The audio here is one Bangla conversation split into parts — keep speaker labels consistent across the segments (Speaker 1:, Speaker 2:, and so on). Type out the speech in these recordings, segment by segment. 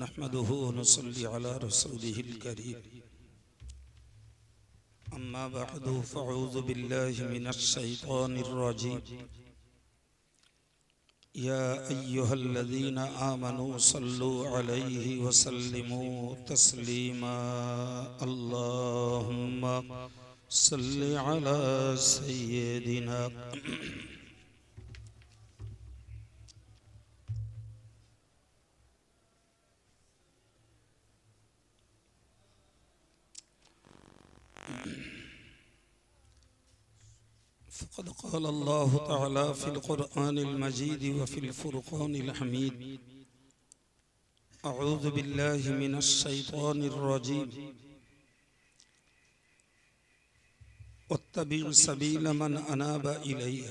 Speaker 1: نحمده ونصلي على رسوله الكريم. أما بعد فأعوذ بالله من الشيطان الرجيم. يا أيها الذين آمنوا صلوا عليه وسلموا تسليما. اللهم صل على سيدنا فقد قال الله تعالى في القرآن المجيد وفي الفرقان الحميد. أعوذ بالله من الشيطان الرجيم. واتبع سبيل من أناب إلي.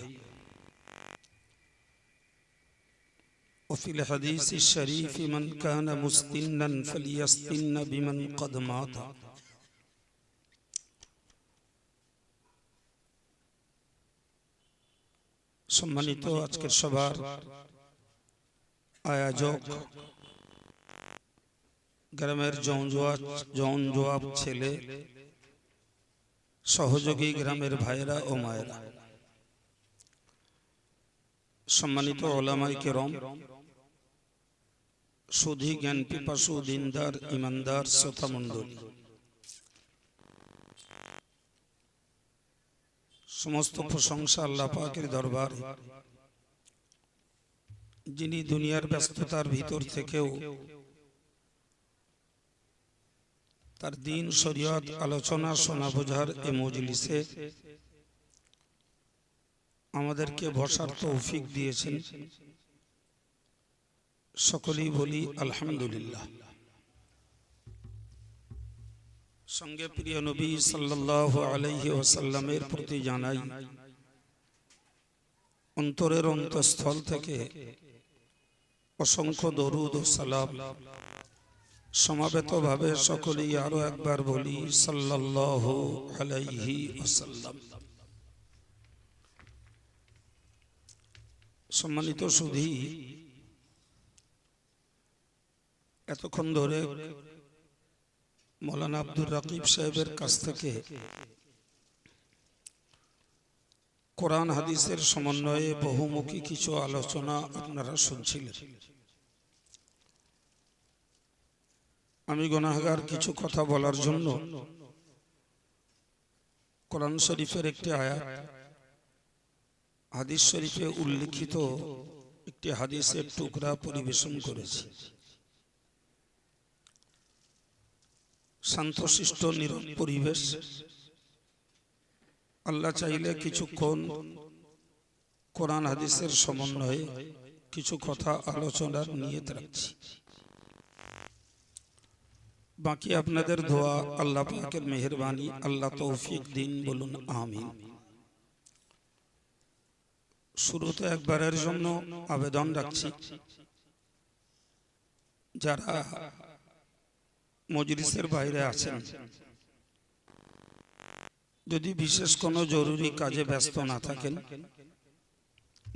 Speaker 1: وفي الحديث الشريف من كان مستنا فليستن بمن قد مات. সম্মানিত আজকের সবার আয়োজক গ্রামের জন জোয়াব ছেলে সহযোগী গ্রামের ভাইরা ও মায়েরা। সম্মানিত ওলামাই কেরম সুধী জ্ঞান পিপাসু দিনদার ইমানদার শ্রোতা সমস্ত প্রশংসা আল্লাহ পাকের দরবার। যিনি দুনিয়ার ব্যস্ততার ভিতর থেকেও তার দিন শরীয়ত আলোচনা শোনা বোঝার এ মজলিসে আমাদেরকে বসার তৌফিক দিয়েছেন। সকলেই বলি আলহামদুলিল্লাহ। সঙ্গে প্রিয় নবী সাল্লাহ আলাইহি ওসাল্লামের প্রতি জানাই, অন্তরের অন্তঃস্থল থেকে অসংখ্য দরুদ ও সালাম সমাবেত ভাবে সকলেই আরও একবার বলি সাল্লাহ আলাইহি ওসাল্লাম সম্মানিত সুধী, এতক্ষণ ধরে মৌলানা আব্দুর রাকিব সাহেবের কাছ থেকে কোরআন হাদিসের সমন্বয়ে বহুমুখী কিছু আলোচনা আপনারা শুনছিলেন। আমি গনাহগার কিছু কথা বলার জন্য কোরআন শরীফের একটি আয়াত, হাদিস শরীফে উল্লিখিত একটি হাদিসের টুকরা পরিবেশন করেছি। শান্তশিষ্ট নীরব পরিবেশ আল্লাহ চাইলে কিছুক্ষণ কোরআন হাদিসের সমন্বয়ে কিছু কথা আলোচনার নিয়ে রাখছি। বাকি আপনাদের ধোয়া আল্লাহ পাকের মেহরবানি, আল্লাহ তৌফিক দিন বলুন, আমিন। শুরুতে একবারের জন্য আবেদন রাখছি। যারা মজলিসের বাইরে আছেন। যদি বিশেষ কোনো জরুরি কাজে ব্যস্ত না থাকেন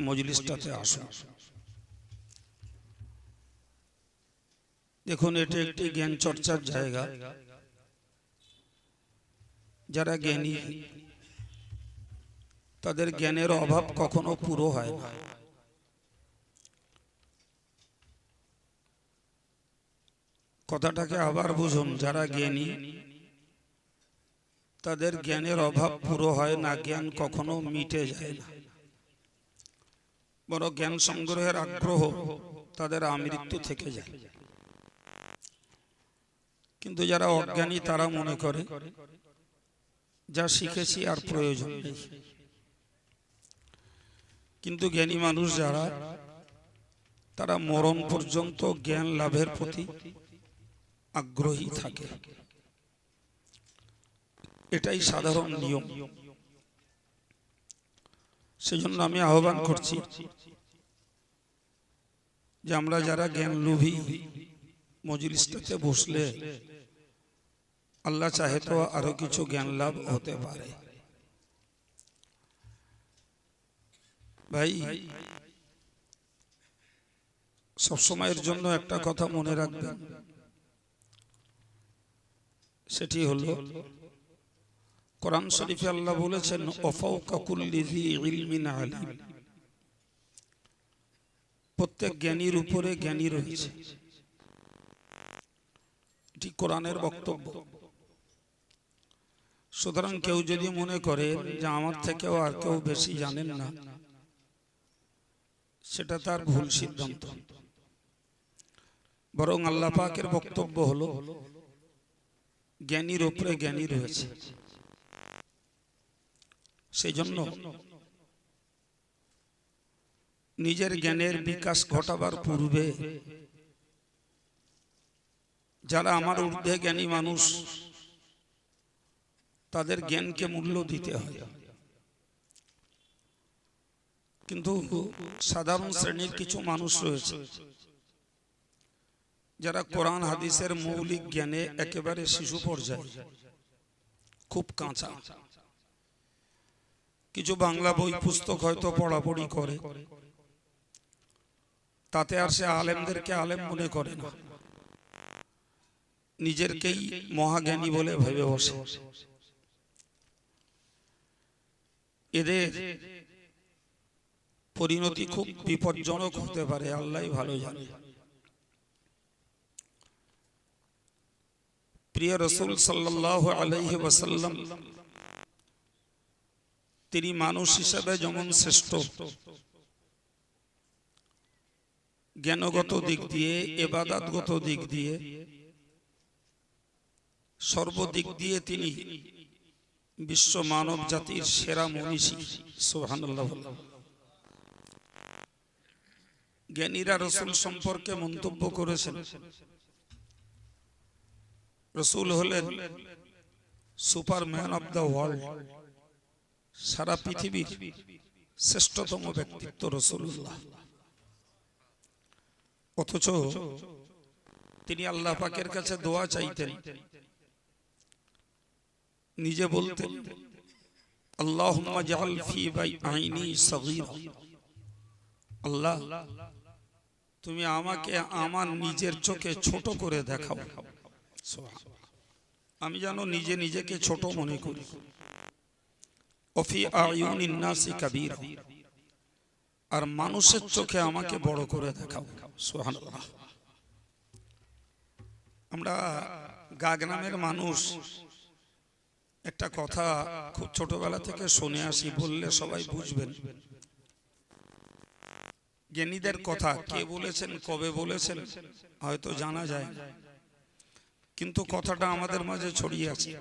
Speaker 1: মজলিসটাতে আসুন। দেখুন এটি একটি জ্ঞান চর্চার জায়গা। যারা জ্ঞানী তাদের জ্ঞানের অভাব কখনো পুরো হয় না। কথাটাকে আবার বুঝুন, যারা জ্ঞানী, তাদের জ্ঞানের অভাব পুরো হয় না, জ্ঞান কখনো মিটে যায় না। বড় জ্ঞান সংগ্রহের আগ্রহ তাদের আমৃত্যু থেকে যায়। কিন্তু যারা অজ্ঞানী, তারা মনে করে, যা শিখেছি আর প্রয়োজন নেই। কিন্তু জ্ঞানী মানুষ যারা, তারা মরণ পর্যন্ত জ্ঞান লাভের প্রতি আগ্রহী থাকে। এটাই সাধারণ নিয়ম। সেজন্য আমি আহ্বান করছি যে আমরা যারা জ্ঞান লোভী মজলিসটাতে বসলে আল্লাহ চাহে তো আরও কিছু জ্ঞান লাভ হতে পারে। ভাই, সবসময়ের জন্য একটা কথা মনে রাখবেন। সেটি হলো, কোরআন শরীফে আল্লাহ বলেছেন প্রত্যেক জ্ঞানীর উপরে জ্ঞানী রয়েছে। এটি কোরআনের বক্তব্য। সুতরাং কেউ যদি মনে করে যে আমার থেকেও আর কেউ বেশি জানেন না, সেটা তার ভুল সিদ্ধান্ত। বরং আল্লাহ পাকের বক্তব্য হলো জ্ঞানীর উপরে জ্ঞানী রয়েছে। সেই জন্য নিজের জ্ঞানের বিকাশ ঘটাবার পূর্বে যারা আমার ঊর্ধ্বে জ্ঞানী মানুষ তাদের জ্ঞানকে মূল্য দিতে হয়। কিন্তু সাধারণ শ্রেণির কিছু মানুষ রয়েছে। যারা কোরআন হাদিসের মৌলিক জ্ঞানে একেবারে শিশু পর্যায়ে। খুব কাঁচা। কিছু বাংলা বই পুস্তক হয়তো পড়াপড়ি করে। তাতে আর সে আলেমদেরকে আলেম মনে করে না। নিজেরকেই মহাজ্ঞানী বলে ভেবে বসে। এদের পরিণতি খুব বিপজ্জনক হতে পারে আল্লাহ ভালো জানে। প্রিয় রসুল সাল্লাহ আলাইহি ওয়াসাল্লাম, তিনি মানুষ হিসাবে যেমন শ্রেষ্ঠ, জ্ঞানগত দিক দিয়ে এবাদাতগত দিক দিয়ে, সর্বদিক দিয়ে তিনি বিশ্ব মানব জাতির সেরা মনীষী সোহানুল্লাহ জ্ঞানীরা রসুল সম্পর্কে মন্তব্য করেছেন রসুল হলেন সুপারম্যান অব দ্য ওয়ার্ল্ড। সারা পৃথিবীর শ্রেষ্ঠতম ব্যক্তিত্ব রসুল্লাহ অথচ তিনি আল্লাহ পাকের কাছে দোয়া চাইতেন। নিজে বলতেন আল্লাহ আল্লাহ, তুমি আমাকে আমার নিজের চোখে ছোট করে দেখাও। আমি যেন নিজে নিজেকে ছোট মনে করি। অফি আর মানুষের চোখে আমাকে বড় করে দেখাও। সুবহানাল্লাহ। আমরা গাগ্রামের মানুষ। একটা কথা খুব ছোটবেলা থেকে শুনে আসি, বললে সবাই বুঝবেন। জ্ঞানীদের কথা, কে বলেছেন, কবে বলেছেন, হয়তো জানা যায়। কিন্তু কথাটা আমাদের মাঝে ছড়িয়ে আছে।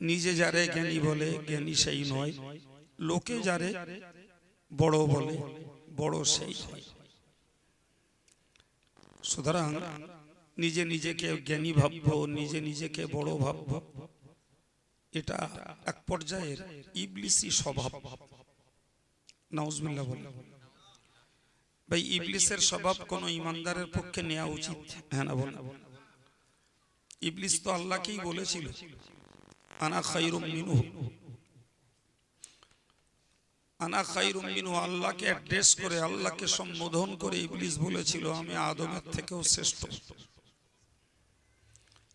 Speaker 1: নিজে যারে জ্ঞানী বলে জ্ঞানী সেই নয়। লোকে যারে বড় বলে বড় সেই হয় সুতরাং নিজে নিজেকে জ্ঞানী ভাববো নিজে নিজেকে বড় ভাববো। এটা এক পর্যায়ের ইবলিসি স্বভাব। নাউজবিল্লাহ বলে ভাই ইবলিসের স্বভাব কোন ইমানদারের পক্ষে নেওয়া উচিত? হ্যাঁ না বল ইবলিস তো আল্লাহকেই বলেছিল আনা খাইরুম মিনহু। আনা খাইরুম মিনহু আল্লাহকে অ্যাড্রেস করে আল্লাহকে সম্বোধন করে ইবলিস বলেছিল আমি আদমের থেকেও শ্রেষ্ঠ।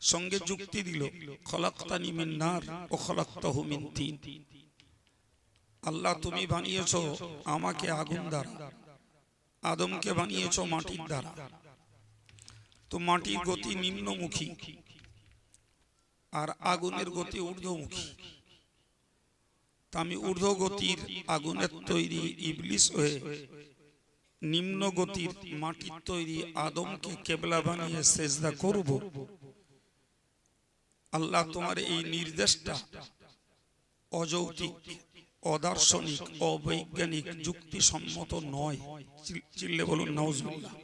Speaker 1: সঙ্গে যুক্তি দিল খলাক্তানি মিন নার ও খলাক্তাহু মিন তিন। আল্লাহ তুমি বানিয়েছো আমাকে আগুন দ্বারা। আদমকে বানিয়েছ মাটির দ্বারা। তো মাটির গতি নিম্নমুখী আর আগুনের গতি ঊর্ধ্বমুখী। তা আমি ঊর্ধ্ব গতির আগুনের তৈরি ইবলিস হয়ে নিম্ন গতির মাটির তৈরি আদমকে কেবলা বানিয়ে সেজদা করব। আল্লাহ তোমার এই নির্দেশটা অযৌক্তিক। অদার্শনিক, অবৈজ্ঞানিক, যুক্তিসম্মত নয়। চিল্লে বলুন নওয়াজুল্লাহ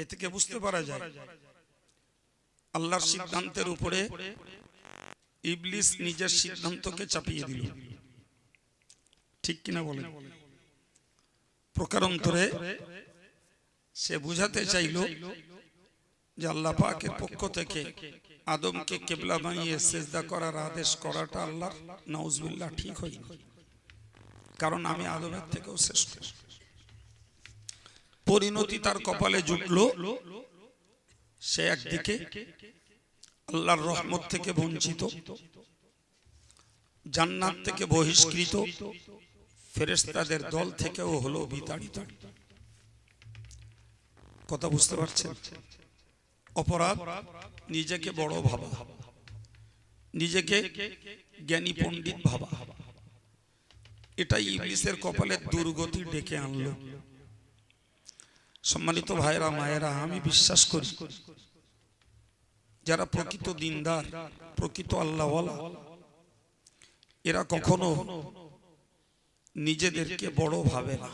Speaker 1: এ থেকে বুঝতে পারা যায়, আল্লাহর সিদ্ধান্তের উপরে ইবলিস নিজের সিদ্ধান্তকে চাপিয়ে দিল। ঠিক কিনা বলেন? প্রকারান্তরে সে বুঝাতে চাইল যে আল্লাহ পাকের পক্ষ থেকে আদমকে কেবলা বানিয়ে সেজদা করার আদেশ করাটা আল্লাহ নওজবিল্লাহ ঠিক হয়নি। কারণ আমি আদমের থেকেও শ্রেষ্ঠ। পরিণতি তার কপালে জুটলো। সে একদিকে আল্লাহর রহমত থেকে বঞ্চিত। জান্নাত থেকে বহিষ্কৃত। ফেরেশতাদের দল থেকেও হলো বিতাড়িত। কথা বুঝতে পারছেন? অপরাধ নিজেকে বড় ভাবা। নিজেকে জ্ঞানী পণ্ডিত ভাবা। এটাই ইংলিশের কপালে দুর্গতি ডেকে আনলো। সম্মানিত ভাইরা মায়েরা, আমি বিশ্বাস করি, যারা প্রকৃত দিনদার, প্রকৃত আল্লাহ এরা কখনো নিজেদেরকে বড় ভাবে না।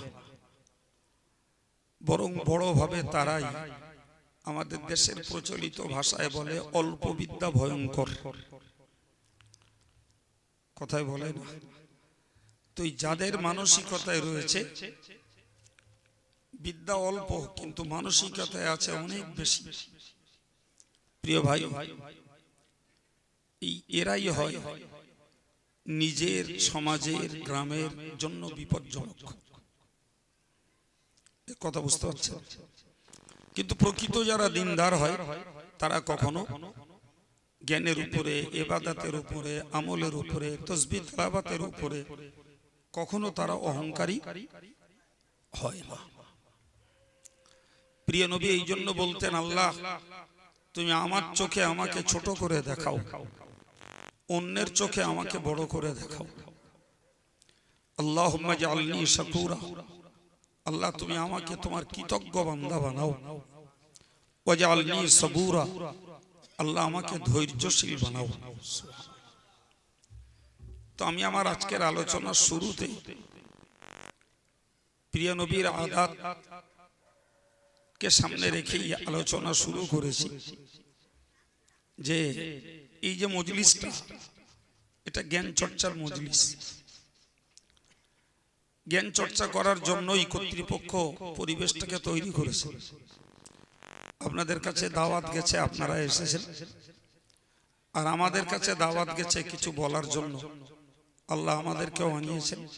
Speaker 1: বরং বড় ভাবে তারাই আমাদের দেশের প্রচলিত ভাষায় বলে অল্প বিদ্যা ভয়ঙ্কর। কথায় বলে না। তো যাদের মানসিকতায় রয়েছে বিদ্যা অল্প কিন্তু মানসিকতায় আছে অনেক বেশি। প্রিয় ভাই এই এরাই হয় নিজের সমাজের গ্রামের জন্য বিপজ্জনক। কথা বুঝতে পারছেন? কিন্তু প্রকৃত যারা দিনদার হয়, তারা কখনো জ্ঞানের উপরে, এবাদাতের উপরে, আমলের উপরে, তসবি তালাবাতের উপরে কখনো তারা অহংকারী হয় না। প্রিয় নবী এই জন্য বলতেন, আল্লাহ, তুমি আমার চোখে আমাকে ছোট করে দেখাও, অন্যের চোখে আমাকে বড় করে দেখাও। আল্লাহ শাকুরা আল্লাহ তুমি আমাকে তোমার কৃতজ্ঞ বান্দা বানাও। ওয়াজালনি সবুরা। আল্লাহ আমাকে ধৈর্যশীল বানাও। তো আমি আমার আজকের আলোচনার শুরুতে প্রিয় নবীর আঘাত কে সামনে রেখেই আলোচনা শুরু করেছি। যে এই যে মজলিসটা এটা জ্ঞান চর্চার মজলিস। জ্ঞান চর্চা করার জন্যই কর্তৃপক্ষ পরিবেশটাকে তৈরি করেছে। আপনাদের কাছে দাওয়াত গেছে আপনারা এসেছেন। আর আমাদের কাছে দাওয়াত গেছে কিছু বলার জন্য। আল্লাহ আমাদেরকেও আনিয়েছেন।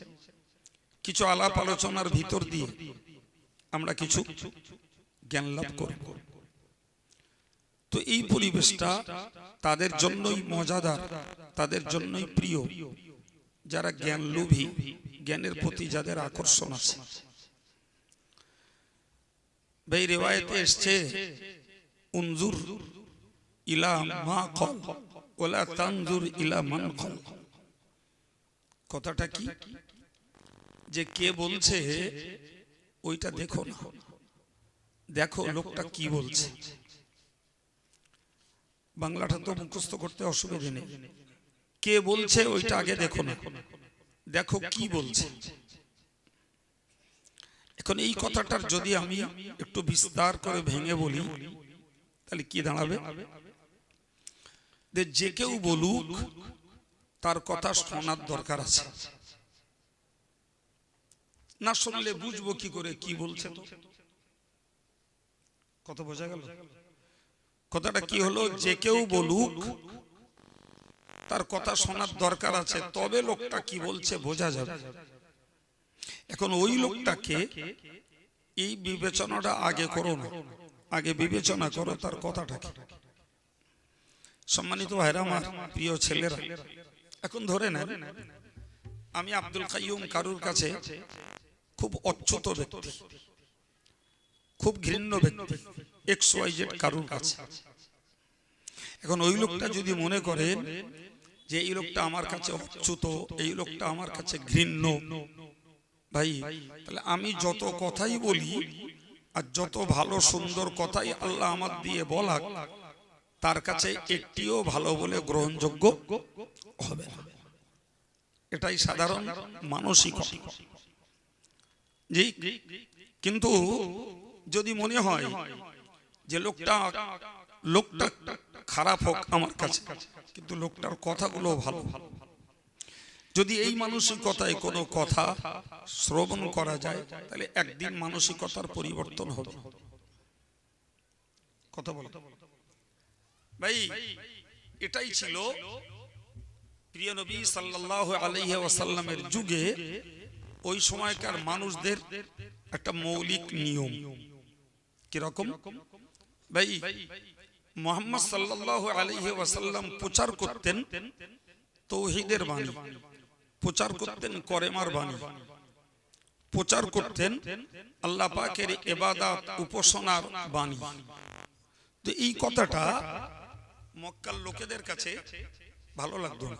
Speaker 1: কিছু আলাপ আলোচনার ভিতর দিয়ে আমরা কিছু জ্ঞান লাভ করব। তো এই পরিবেশটা তাদের জন্যই মজাদার তাদের জন্যই প্রিয়। যারা জ্ঞান লোভী জ্ঞানের প্রতি যাদের আকর্ষণ আছে। ভাই রেওয়ায়তে এসছে উনজুর ইলা মা কল ওলা তানজুর ইলা মান কল কথাটা কি? যে কে বলছে ওইটা দেখো না। দেখো লোকটা কি বলছে। বাংলাটা তো মুখস্থ করতে অসুবিধে নেই। কে বলছে ওইটা আগে দেখো না। দেখো কি বলছে। এখন এই কথাটার যদি আমি একটু বিস্তার করে ভেঙে বলি তাহলে কি দাঁড়াবে? যে কেউ বলুক তার কথা শোনার দরকার আছে। না শুনলে বুঝব কি করে কি বলছে তো? কত বোঝা গেল? কথাটা কি হলো? যে কেউ বলুক তার কথা শোনার দরকার আছে তবে লোকটা কি বলছে বোঝা যাবে। এখন ওই লোকটাকে এই বিবেচনাটা আগে করো না। আগে বিবেচনা করো তার কথাটাকে। সম্মানিত ভাইরা আমার প্রিয় ছেলেরা এখন ধরে নেন আমি আব্দুল কাইয়ুম কারুর কাছে খুব অচ্যুত ব্যক্তি খুব ঘৃণ্য ব্যক্তি এক্স ওয়াই জেড কারুর কাছে। এখন ওই লোকটা যদি মনে করেন যে এই লোকটা আমার কাছে অচ্যুত, এই লোকটা আমার কাছে ঘৃণ্য। ভাই, তাহলে আমি যত কথাই বলি আর যত ভালো সুন্দর কথাই আল্লাহ আমার দিয়ে বলাক, তার কাছে একটিও ভালো বলে গ্রহণযোগ্য হবে এটাই সাধারণ মানসিক কিন্তু যদি মনে হয় যে লোকটা লোকটা খারাপ হোক আমার কাছে, কিন্তু লোকটার কথাগুলো ভালো। যদি এই মানসিকতায় কোনো কথা শ্রবণ করা যায়, তাহলে একদিন মানসিকতার পরিবর্তন হবে। কথা বলো। ভাই, এটাই ছিল প্রিয় নবী সাল্লাল্লাহু আলাইহি ওয়াসাল্লামের যুগে ওই সময়কার মানুষদের একটা মৌলিক নিয়ম। কীরকম? ভাই মোহাম্মদ সাল্লাহ আলহি ওয়াসাল্লাম প্রচার করতেন তৌহিদের বাণী, প্রচার করতেন করেমার বাণী, প্রচার করতেন আল্লাহ পাকের এবাদাত উপাসনার বাণী। তো এই কথাটা মক্কার লোকেদের কাছে ভালো লাগতো না।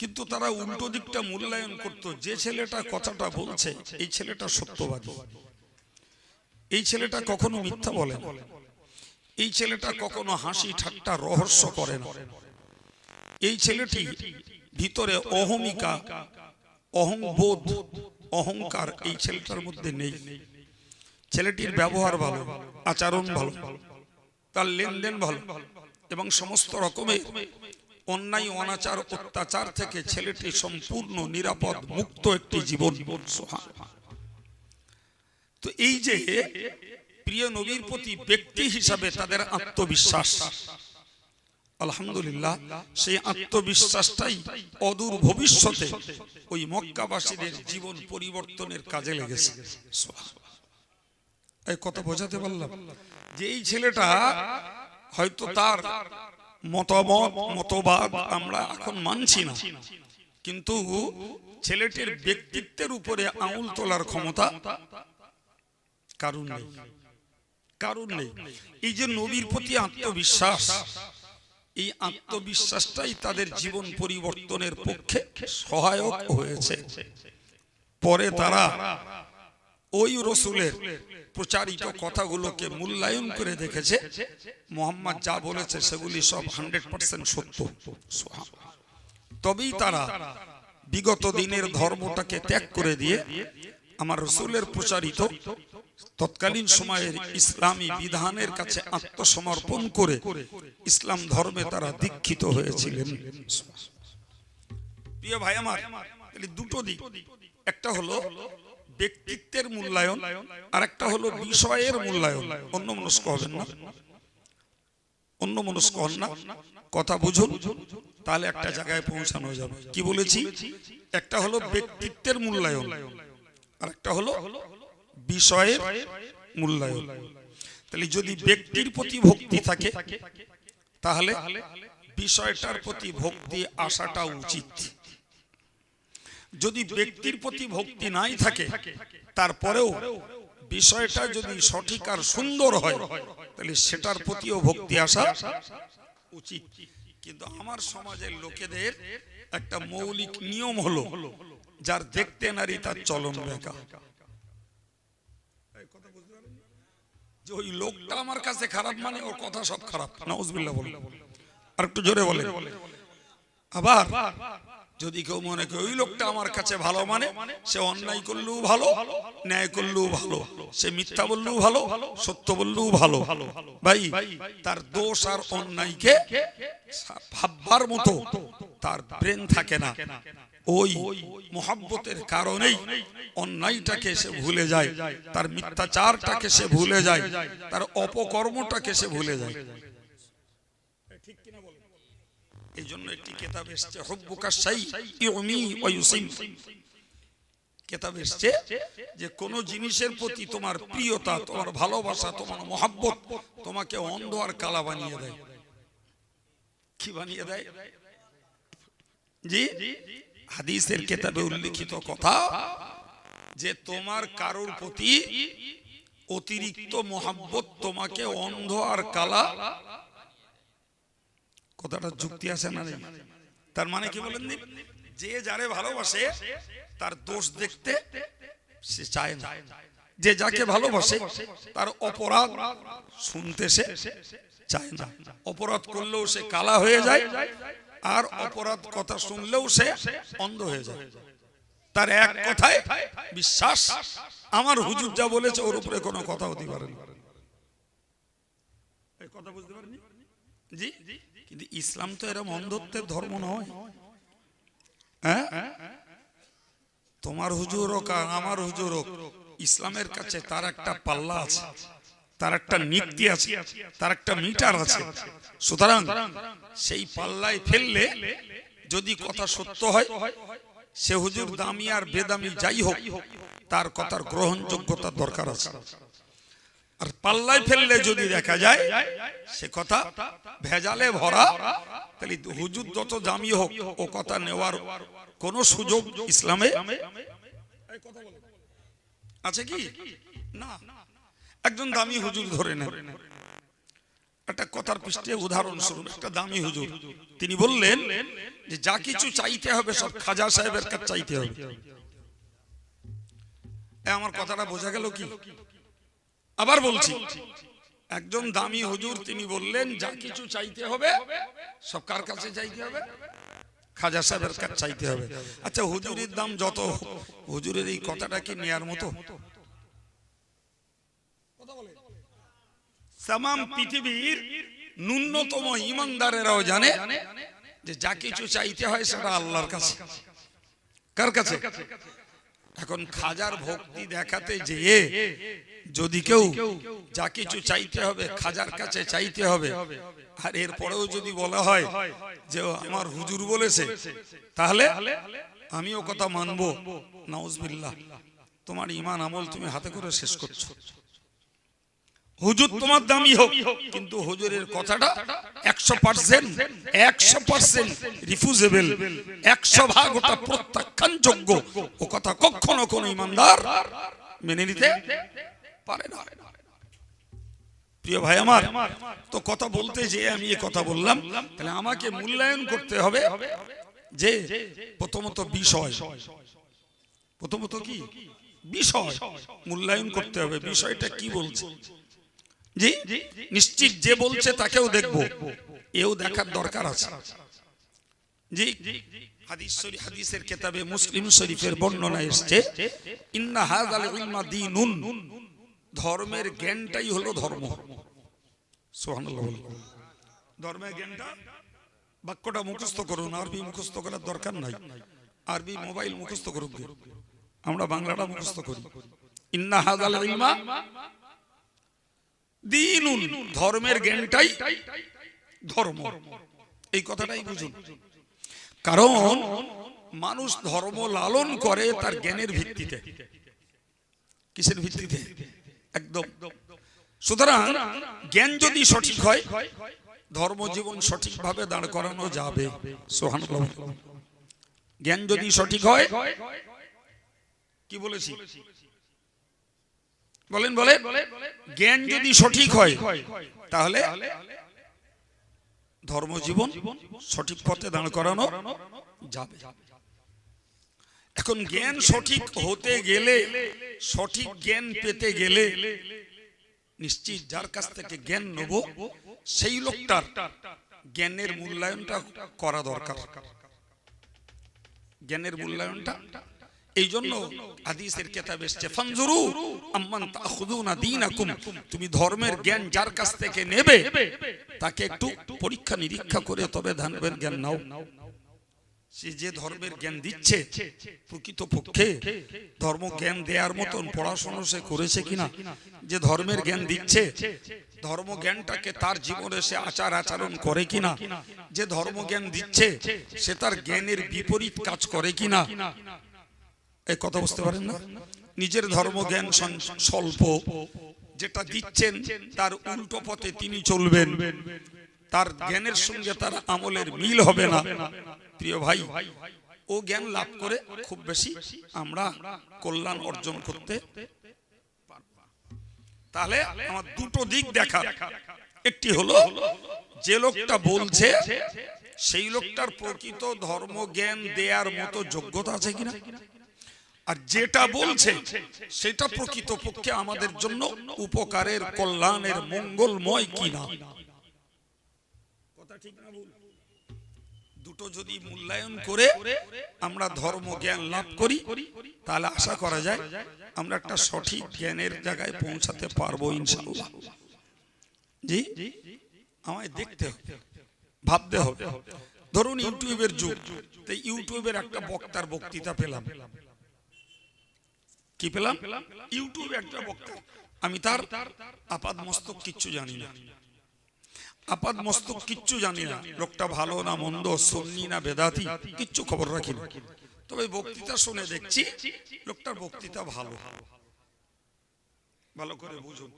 Speaker 1: কিন্তু তারা উল্টো দিকটা মূল্যায়ন করত, যে ছেলেটা কথাটা বলছে, এই ছেলেটা সত্যবাদী। এই ছেলেটা কখনো মিথ্যা বলে না। এই ছেলেটা কখনো হাসি ঠাট্টা রহস্য করে না। এই ছেলেটি ভিতরে অহমিকা অহংবোধ অহংকার এই ছেলেটার মধ্যে নেই। ছেলেটির ব্যবহার ভালো আচরণ ভালো তার লেনদেন ভালো এবং সমস্ত রকমের অন্যায় অনাচার অত্যাচার থেকে ছেলেটি সম্পূর্ণ নিরাপদ মুক্ত একটি জীবন। তো এই যে প্রিয় নবীর প্রতি ব্যক্তি হিসাবে তাদের আত্মবিশ্বাস। আলহামদুলিল্লাহ, সেই আত্মবিশ্বাসটাই অদূর ভবিষ্যতে ওই মক্কাবাসীদের জীবন পরিবর্তনের কাজে লেগেছে। এই কথা বোঝাতে পারলাম। যে এই ছেলেটা হয়তো তার মতামত, মতবাদ আমরা এখন মানছি না। কিন্তু ছেলেটির ব্যক্তিত্বের উপরে আঙুল তোলার ক্ষমতা কারণ নেই। কারণ নেই। এই যে নবীর প্রতি আত্মবিশ্বাস এই আত্মবিশ্বাসটাই তাদের জীবন পরিবর্তনের পক্ষে সহায়ক হয়েছে। পরে তারা ওই রসুলের প্রচারিত কথাগুলোকে মূল্যায়ন করে দেখেছে। মোহাম্মদ যা বলেছে সেগুলি সব হান্ড্রেড পার্সেন্ট সত্য। তবেই তারা বিগত দিনের ধর্মটাকে ত্যাগ করে দিয়ে আমার রসুলের প্রচারিত তৎকালীন সময়ের ইসলামী বিধানের কাছে আত্মসমর্পণ করে ইসলাম ধর্মে তারা দীক্ষিত হয়েছিলেন। প্রিয় ভাই আমার দুটো দিক। একটা হলো ব্যক্তিত্বের মূল্যায়ন আর একটা হলো বিষয়ের মূল্যায়ন। অন্য মনস্ক হবেন না। অন্য মনস্ক হন না। কথা বুঝুন, তাহলে একটা জায়গায় পৌঁছানো যাবে। কি বলেছি? একটা হলো ব্যক্তিত্বের মূল্যায়ন। আর একটা হলো বিষয়ের মূল্যায়ন। তাহলে যদি ব্যক্তির প্রতি ভক্তি থাকে, তাহলে বিষয়টার প্রতি ভক্তি আসাটা উচিত। যদি ব্যক্তির প্রতি ভক্তি নাই থাকে, তারপরেও বিষয়টা যদি সঠিক আর সুন্দর হয়, তাহলে সেটার প্রতিও ভক্তি আসা উচিত। কিন্তু আমার সমাজের লোকেদের একটা মৌলিক নিয়ম হলো যার দেখতে নারী তার চলন বেকা যে ওই লোকটা আমার কাছে খারাপ মানে ওর কথা সব খারাপ। নাউজবিল্লাহ বলে আর একটু জোরে বলে আবার যদি কেউ মনে করে ওই লোকটা আমার কাছে ভালো মানে সে অন্যায় করলেও ভালো, ন্যায় করলেও ভালো, সে মিথ্যা বললেও ভালো, সত্য বললেও ভালো। ভাই, তার দোষ আর অন্যায়কে ভাববার মতো তার ব্রেন থাকে না। ওই মোহাব্বতের কারণেই অন্যায়টাকে সে ভুলে যায়, তার মিথ্যাচারটাকে সে ভুলে যায়, তার অপকর্মটাকে সে ভুলে যায়। এই জন্য একটি কেতাব এসছে, হব্বুকা কেতাব এসছে যে, কোন জিনিসের প্রতি তোমার প্রিয়তা, তোমার ভালোবাসা, তোমার মহাব্বত তোমাকে অন্ধ আর কালা বানিয়ে দেয়। কি বানিয়ে দেয়? জি? হাদিসের কেতাবে উল্লেখিত কথা যে তোমার কারোর প্রতি অতিরিক্ত মহাব্বত তোমাকে অন্ধ আর কালা। কথাটা যুক্তি আছে না তার মানে কি বলেন যে যারে ভালোবাসে তার দোষ দেখতে সে চায় না। যে যাকে ভালোবাসে তার অপরাধ শুনতে সে চায় না। অপরাধ করলেও সে কালা হয়ে যায়। আর অপরাধ কথা শুনলেও সে অন্ধ হয়ে যায়। তার এক কথায় বিশ্বাস, আমার হুজুর যা বলেছে ওর উপরে কোনো কথা হতে পারে না। কিন্তু ইসলাম তো এরকম অন্ধত্বের ধর্ম নয়। হ্যাঁ? তোমার হুজুর হোক আর আমার হুজুর হোক ইসলামের কাছে তার একটা পাল্লা আছে। তার একটা নীতি আছে তার একটা মিটার আছে। সুতরাং সেই পাল্লায় ফেললে যদি কথা সত্য হয় সে হুজুর দামি আর বেদামি যাই হোক তার কথার গ্রহণযোগ্যতার দরকার আছে। আর পাল্লায় ফেললে যদি দেখা যায় সে কথা ভেজালে ভরা। তাহলে হুজুর যত দামি হোক ও কথা নেওয়ার কোনো সুযোগ ইসলামে আছে কি? না। একজন দামি হুজুর ধরে নেন। একটা কথার পৃষ্ঠে উদাহরণস্বরূপ একটা দামি হুজুর। তিনি বললেন যে, যা কিছু চাইতে হবে সব খাজা সাহেবের কাছে চাইতে হবে। আমার কথাটা বোঝা গেল কি? আবার বলছি, একজন দামি হুজুর, তিনি বললেন, যা কিছু চাইতে হবে, সব কার কাছে চাইতে হবে? খাজা সাহেবের কাছে চাইতে হবে। আচ্ছা হুজুরের দাম যত, হুজুরের এই কথাটা কি নেয়ার মতো? তাম পৃথিবীর ন্যূনতম ইমানদারেরাও জানে যে যা কিছু চাইতে হয় সেটা আল্লাহর কাছে। কার কাছে? এখন খাজার ভক্তি দেখাতে যেয়ে যদি কেউ যা কিছু চাইতে হবে খাজার কাছে চাইতে হবে, আর এরপরেও যদি বলা হয় যে আমার হুজুর বলেছে, তাহলে আমিও কথা মানবো। নাউজবিল্লাহ। তোমার ইমান আমল তুমি হাতে করে শেষ করছ। হুজুর তোমার দামি হোক। কিন্তু হুজুরের কথাটা একশো পার্সেন্ট একশো পার্সেন্ট রিফিউজেবল একশো ভাগ ওটা প্রত্যাখ্যান যোগ্য ও কথা কখনো কোন ইমানদার মেনে নিতে পারে না। প্রিয় ভাই আমার, তো কথা বলতে যে আমি এ কথা বললাম। তাহলে আমাকে মূল্যায়ন করতে হবে যে প্রথমত বিষয়। প্রথমত কি? বিষয়। মূল্যায়ন করতে হবে। বিষয়টা কি বলছে? জি নিশ্চিত যে বলছে তাকেও দেখব। এও দেখার দরকার আছে। জি হাদিস শরীফ হাদিসের কিতাবে মুসলিম শরীফের বর্ণনা এসেছে। ইন্না হাযাল ইলমা দীনুন। ধর্মের জ্ঞানটাই হলো ধর্ম। সুবহানাল্লাহ। ধর্মের জ্ঞানটা বাক্যটা মুখস্থ করুন। আরবি মুখস্থ করার দরকার নাই। আরবি মোবাইল মুখস্থ করুন আমরা বাংলাটা মুখস্থ করি। ইন্না হাযাল ইলমা দিনুন, ধর্মের জ্ঞানটাই ধর্ম। এই কথাটাই বুঝুন। কারণ মানুষ ধর্ম লালন করে তার জ্ঞানের ভিত্তিতে। কিসের ভিত্তিতে? একদম। সুতরাং জ্ঞান যদি সঠিক হয়, ধর্ম জীবন সঠিকভাবে দাঁড় করানো যাবে। সোহান জ্ঞান যদি সঠিক হয়, কি বলেছি? বলেন, বলে, জ্ঞান যদি সঠিক হয়, তাহলে ধর্মজীবন সঠিক পথে দাঁড় করানো যাবে। এখন জ্ঞান সঠিক হতে গেলে, সঠিক জ্ঞান পেতে গেলে নিশ্চিত যার কাছ থেকে জ্ঞান নেব, সেই লোকটার জ্ঞানের মূল্যায়নটা করা দরকার। জ্ঞানের মূল্যায়নটা এই জন্য হাদিসের কেতাব এসছে, ফানজুরু আম্মান তাখুদুনা দীনাকুম। তুমি ধর্মের জ্ঞান যার কাছ থেকে নেবে, তাকে একটু পরীক্ষা নিরীক্ষা করে তবে ধানবের জ্ঞান নাও। সে যে ধর্মের জ্ঞান দিচ্ছে, প্রকৃত পক্ষে ধর্ম জ্ঞান দেওয়ার মতন পড়াশোনা সে করেছে কিনা? যে ধর্মের জ্ঞান দিচ্ছে, ধর্ম জ্ঞানটাকে তার জীবনে সে আচার আচরণ করে কিনা? যে ধর্ম জ্ঞান দিচ্ছে, সে তার জ্ঞানের বিপরীত কাজ করে কিনা? এই কথা বুঝতে পারেন না? নিজের ধর্মজ্ঞান সং- স্বল্প, যেটা দিচ্ছেন, তার উল্টো পথে তিনি চলবেন। তার জ্ঞানের সঙ্গে তার আমলের মিল হবে না। প্রিয় ভাই, ও জ্ঞান লাভ করে খুব বেশি আমরা কল্যাণ অর্জন করতে তাহলে আমার দুটো দিক দেখার। একটি হলো, যে লোকটা বলছে, সেই লোকটার প্রকৃত ধর্ম জ্ঞান দেওয়ার মতো যোগ্যতা আছে কিনা? আর যেটা বলছে সেটা প্রকৃত পক্ষে আমাদের জন্য উপকারের কল্যাণের মঙ্গলময় কিনা? কথা ঠিক না ভুল? দুটো যদি মূল্যায়ন করে আমরা ধর্ম জ্ঞান লাভ করি তাহলে আশা করা যায় আমরা একটা সঠিক জ্ঞানের জায়গায় পৌঁছাতে পারব ইনশাল্লাহ জি? আমায় দেখতে হবে ভাবতে হবে। ধরুন ইউটিউবের যুগ তো ইউটিউবের একটা বক্তার বক্তৃতা পেলাম। কি পেলাম? ইউটিউবে একটা বক্তা। আমি তার আপাদ মস্তক কিচ্ছু জানি না। আপাদ মস্তক কিচ্ছু জানি না। লোকটা ভালো না মন্দ, সন্নি না বেদাতি, কিচ্ছু খবর রাখি না। তবে বক্তৃতা শুনে দেখছি, লোকটার বক্তৃতা ভালো। ভালো করে বুঝুন।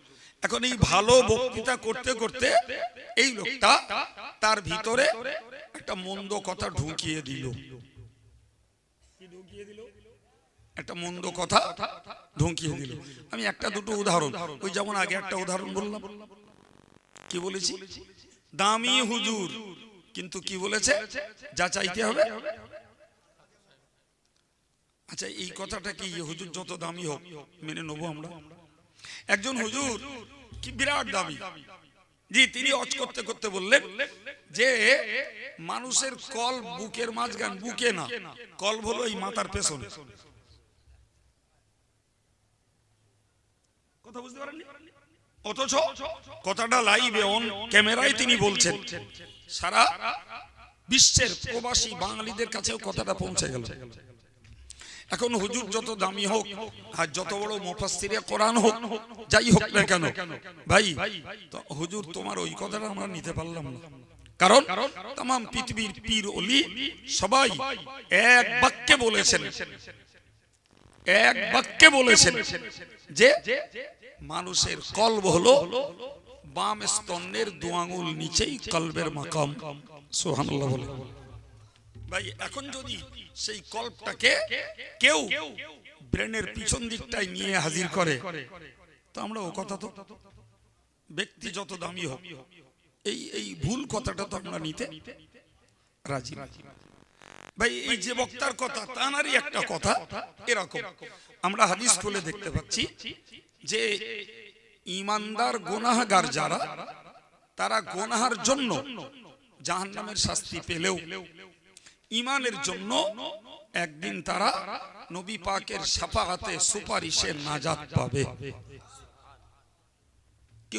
Speaker 1: এখন এই ভালো বক্তৃতা করতে করতে এই লোকটা তার ভিতরে একটা মন্দ কথা ঢুকিয়ে দিল। ঢুকিয়ে দিল? একটা মন্দ কথা ঢুকিয়ে দিল। আমি একটা দুটো উদাহরণ। ওই যেমন আগে একটা উদাহরণ বললাম। কি বলেছি? দামি হুজুর। কিন্তু কি বলেছে? যা চাইতে হবে। আচ্ছা এই কথাটা কি? হুজুর যত দামি হোক, মেনে নেব আমরা। একজন হুজুর কি বিরাট দামি। জি, তিনি অচ করতে করতে বললেন যে, মানুষের কল বুকের মাঝখান বুকে না। কল হলো এই মাথার পেছনে। কথা বুঝতে পারেননি? অথচ কথাটা লাইভে অন ক্যামেরায় তিনি বলছেন। সারা বিশ্বের প্রবাসী বাঙালিদের কাছেও কথাটা পৌঁছে গেল। এখন হুজুর যত দামি হোক আর যত বড় মুফাসসিরে কোরআন হোক যাই হোক না কেন ভাই হুজুর তোমার ওই কথাটা আমরা নিতে পারলাম না। কারণ তাম পৃথিবীর পীর অলি সবাই এক বাক্যে বলেছেন। এক বাক্যে বলেছেন যে মানুষের কলব হলো বাম স্তনের দু আঙুল নিচেই কলবের মাকাম সুবহানাল্লাহ বলে ভাই, এখন যদি সেই কল্পটাকে কেউ ব্রেনের পিছন দিকটায় নিয়ে হাজির করে, তো আমরা ও কথা তো ব্যক্তি যত দামি হোক, এই এই ভুল কথাটা তো আমরা নিতে রাজি না। ভাই, এই যে বক্তার কথা তানারই একটা কথা, এরকম। আমরা হাদিস খুলে দেখতে পাচ্ছি যে ইমানদার গোনাহগার যারা, তারা গোনাহার জন্য জাহান্নামের শাস্তি পেলেও ইমানের জন্য একদিন তারা নবী পাকের সাফাহাতে সুপারিশের নাজাত পাবে। কি